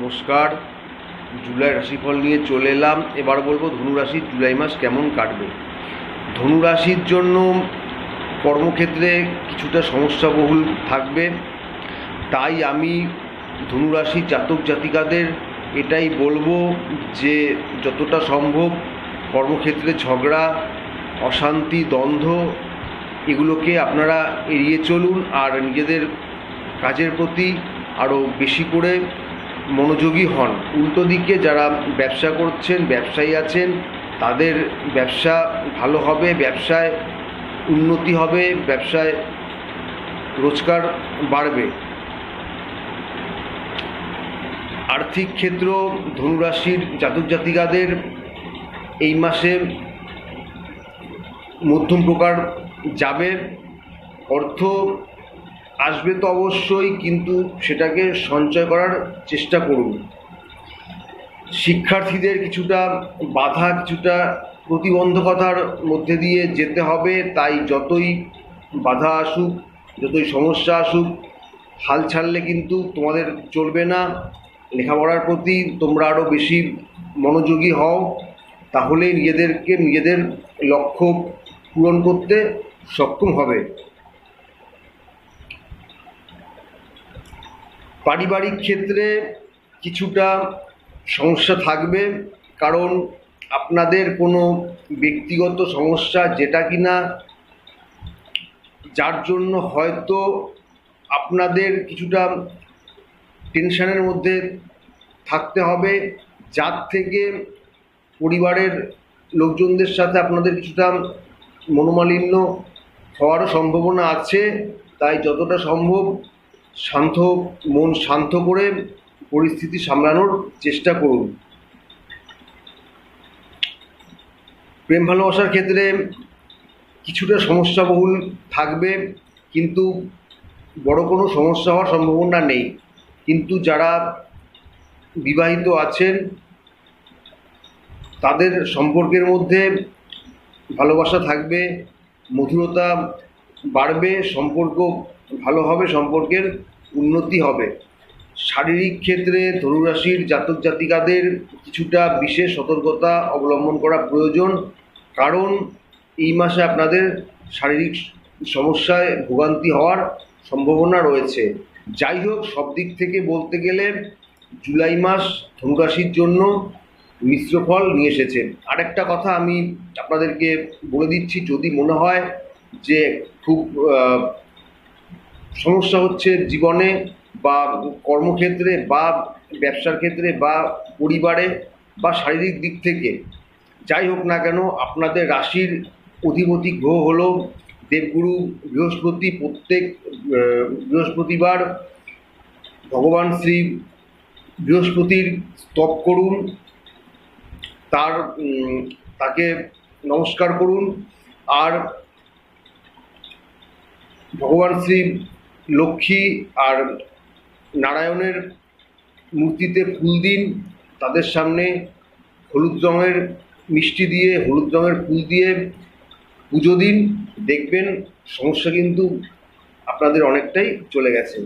নমস্কার। জুলাই রাশিফল নিয়ে চলে এলাম। এবার বলব ধনুরাশির জুলাই মাস কেমন কাটবে? ধনুরাশির জন্য কর্মক্ষেত্রে কিছুটা সমস্যাবহুল থাকবে। তাই আমি ধনুরাশি জাতক জাতিকাদের এটাই বলব যে, যতটা সম্ভব কর্মক্ষেত্রে ঝগড়া, অশান্তি, দ্বন্দ্ব এগুলোকে আপনারা এড়িয়ে চলুন। আর নিজেদের কাজের প্রতি আরও বেশি করে মনোযোগী হন। উল্টো দিকে যারা ব্যবসা করছেন, ব্যবসায়ী আছেন, তাদের ব্যবসা ভালো হবে, ব্যবসায় উন্নতি হবে, ব্যবসায় রোজগার বাড়বে। আর্থিক ক্ষেত্র, ধনুরাশির জাতক জাতিকাদের এই মাসে মধ্যম প্রকার যাবে। অর্থ আসবে তো অবশ্যই, কিন্তু সেটাকে সঞ্চয় করার চেষ্টা করুন। শিক্ষার্থীদের কিছুটা বাধা, কিছুটা প্রতিবন্ধকতার মধ্যে দিয়ে যেতে হবে। তাই যতই বাধা আসুক, যতই সমস্যা আসুক, হাল ছাড়লে কিন্তু তোমাদের চলবে না। লেখাপড়ার প্রতি তোমরা আরও বেশি মনোযোগী হও। তাহলেই নিজেদেরকে নিজেদের লক্ষ্য পূরণ করতে সক্ষম হবে। পারিবারিক ক্ষেত্রে কিছুটা সমস্যা থাকবে, কারণ আপনাদের কোনো ব্যক্তিগত সমস্যা যেটা কি না যার জন্য হয়তো আপনাদের কিছুটা টেনশানের মধ্যে থাকতে হবে, যার থেকে পরিবারের লোকজনদের সাথে আপনাদের কিছুটা মনোমালিন্য হওয়ারও সম্ভাবনা আছে, তাই যতটা সম্ভব শান্ত, মন শান্ত করে পরিস্থিতি সামলানোর চেষ্টা করুন। প্রেম ভালোবাসার ক্ষেত্রে কিছুটা সমস্যাবহুল থাকবে, কিন্তু বড় কোনো সমস্যা হওয়ার সম্ভাবনা নেই। কিন্তু যারা বিবাহিত আছেন, তাদের সম্পর্কের মধ্যে ভালোবাসা থাকবে, মধুরতা বাড়বে, সম্পর্ক ভালো হবে, সম্পর্কের উন্নতি হবে। শারীরিক ক্ষেত্রে ধনুরাশির জাতক জাতিকাদের কিছুটা বিশেষ সতর্কতা অবলম্বন করা প্রয়োজন। কারণ এই মাসে আপনাদের শারীরিক সমস্যায় ভোগান্তি হওয়ার সম্ভাবনা রয়েছে। যাই হোক, সব দিক থেকে বলতে গেলে জুলাই মাস ধনুরাশির জন্য মিশ্র ফল নিয়ে এসেছে। আরেকটা কথা আমি আপনাদেরকে বলে দিচ্ছি, যদি মনে হয় যে খুব সমস্যা হচ্ছে জীবনে বা কর্মক্ষেত্রে বা ব্যবসার ক্ষেত্রে বা পরিবারে বা শারীরিক দিক থেকে, যাই হোক না কেন, আপনাদের রাশির অধিপতি গ্রহ হল দেবগুরু, বৃহস্পতি, প্রত্যেক বৃহস্পতিবার ভগবান শ্রী বৃহস্পতির স্তব করুন, তার তাকে নমস্কার করুন, আর ভগবান শ্রী লক্ষ্মী আর নারায়ণের মূর্তিতে ফুল দিন, তাদের সামনে হলুদ রঙের মিষ্টি দিয়ে, হলুদ রঙের ফুল দিয়ে পুজো দিন। দেখবেন, সমস্যা কিন্তু আপনাদের অনেকটাই চলে গেছে।